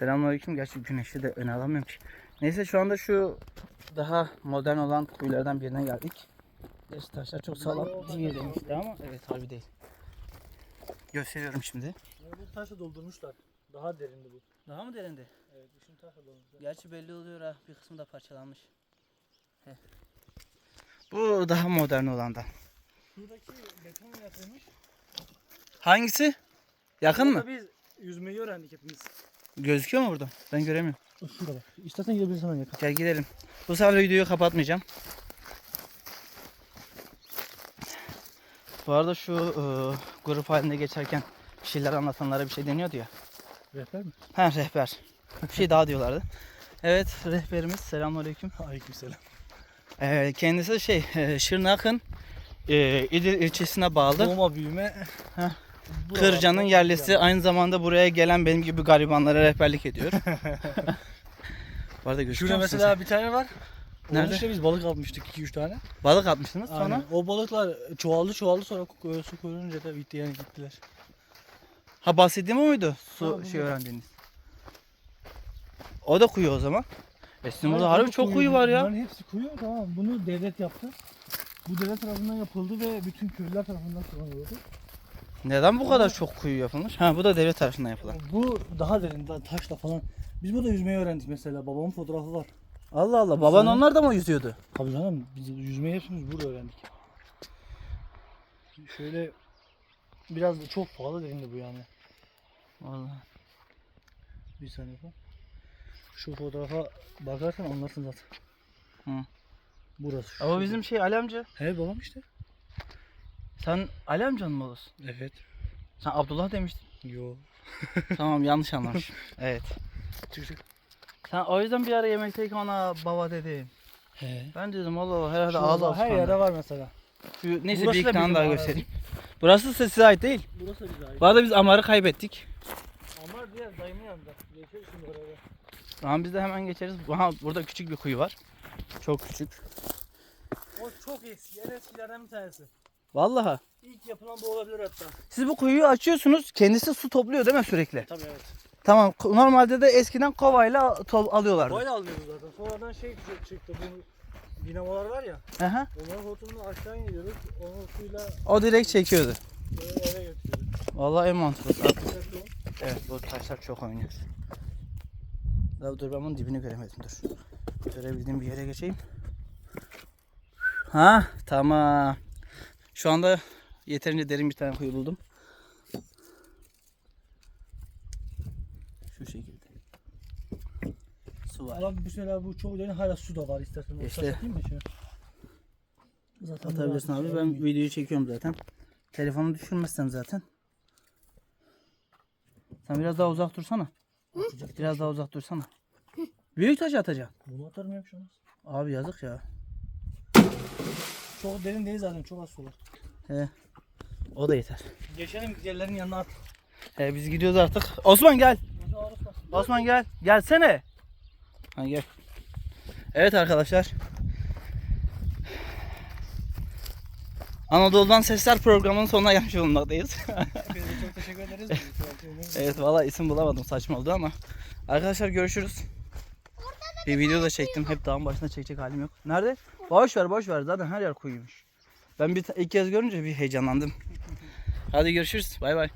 Selamünaleyküm. Gerçi güneşi de öne alamıyorum ki. Neyse şu anda şu daha modern olan kuyulardan birine geldik. Gerçi taşlar çok sağlam değil demişti ama evet harbi değil. Gösteriyorum şimdi. Bu taşı doldurmuşlar. Daha derindi bu. Daha mı derindi? Evet, düşün taşı doldurmuşlar. Gerçi belli oluyor ha. Bir kısmı da parçalanmış. Heh. Bu daha modern olandan. Şuradaki beton yatırmış. Hangisi? Yakın mı? Burada biz yüzmeyi öğrendik hepimiz. Gözüküyor mu burada? Ben göremiyorum. Şurada bak. İstersen gidebilirsin hemen yakın. Gel gidelim. Bu sefer videoyu kapatmayacağım. Bu arada şu e, grup halinde geçerken bir şeyler anlatanlara bir şey deniyordu ya. Rehber mi? Ha rehber. Bir şey daha diyorlardı. Evet rehberimiz selamünaleyküm. Aleykümselam. Ee, kendisi şey e, Şırnak'ın e, İdil ilçesine bağlı. Doğma büyüme. Heh. Kırca'nın yerlisi aynı zamanda buraya gelen benim gibi garibanlara rehberlik ediyor. Bu arada Şurada musun mesela bir tane var. Nerede? Nerede? işte biz balık almıştık 2-3 tane. Balık atmışsınız sonra. Aynen. O balıklar çoğaldı çoğaldı sonra ko- su koyulunca da bitti yani gittiler. Ha bahsettiğim o muydu? Su Ha, bu şey bu. öğrendiğiniz. O da kuyu o zaman. E sizin burada harbi çok kuyu var ya. Bunların hepsi kuyu tamam. Bunu devlet yaptı. Bu devlet tarafından yapıldı ve bütün köylüler tarafından kullanılıyordu. Neden bu kadar çok kuyu yapılmış? Ha bu da devlet tarafından yapılan. Bu daha derin, daha taşla falan. Biz burada yüzmeyi öğrendik mesela. Babamın fotoğrafı var. Allah Allah. Baban Sana- onlar da mı yüzüyordu? Tabii canım biz yüzmeyi hepimiz burada öğrendik. Şöyle biraz da çok fazla derindi bu yani. Vallahi. Bir saniye bak. Şu fotoğrafa bakarsan anlarsın zaten. Hı. Burası. Ama bizim şey Ali amca. He babam işte. Sen Ali amcanın mı olasın? Evet. Sen Abdullah demiştin. Yo. tamam yanlış anlamışım. evet. Çık çık. Sen o yüzden bir ara yemekteyken ona baba dedim. He. Ben dedim Allah Allah herhalde ağzı her yerde var mesela. Şu, neyse Burası bir da iki tane bizim daha göstereyim. Burası ise size ait değil. Burası da güzel. Bu arada biz Amar'ı kaybettik. Ama diğer dayımın yanında. Geçeriz şimdi oraya. Tamam biz de hemen geçeriz. Aha, burada küçük bir kuyu var. Çok küçük. O çok eski. En eskilerden bir tanesi. Vallahi. İlk yapılan bu olabilir hatta. Siz bu kuyuyu açıyorsunuz. Kendisi su topluyor değil mi sürekli? Tabii evet. Tamam. Normalde de eskiden kovayla to- alıyorlardı. Böyle almıyoruz zaten. Sonradan şey çık- çıktı. Bu dinamolar var ya. Aha. Onların hortumunu aşağı indiriyoruz. Onun suyla O direkt çekiyordu. eve götürüyoruz. Vallahi en mantıklısı. Evet bu taşlar çok oynuyor. Ya dur ben bunun dibini göremedim dur. Görebildiğim bir yere geçeyim. Ha tamam. Şu anda yeterince derin bir tane kuyu buldum. Şu şekilde. Su var. Ama mesela bu çok derin hala su da var istersen. İşte. İçine? Zaten Atabilirsin bu abi. şey Ben olmuyor. videoyu çekiyorum zaten. Telefonu düşürmezsen zaten. Sen biraz daha uzak dursana. Atacak. Biraz daha uzak dursana. Büyük taş atacaksın. Bunu atarım ya bir şey olmaz. Abi yazık ya. Çok derin değil zaten çok az su var. He. O da yeter. Geçelim diğerlerinin yanına at. He, biz gidiyoruz artık. Osman gel. Osman gel. Gelsene. Ha gel. Evet arkadaşlar. Anadolu'dan Sesler programının sonuna gelmiş bulunmaktayız. Çok teşekkür ederiz. evet valla isim bulamadım saçma oldu ama. Arkadaşlar görüşürüz. Bir video da çektim. Hep dağın başına çekecek halim yok. Nerede? Boş ver boş ver. Zaten her yer kuyuymuş. Ben bir ilk kez görünce bir heyecanlandım. Hadi görüşürüz. Bay bay.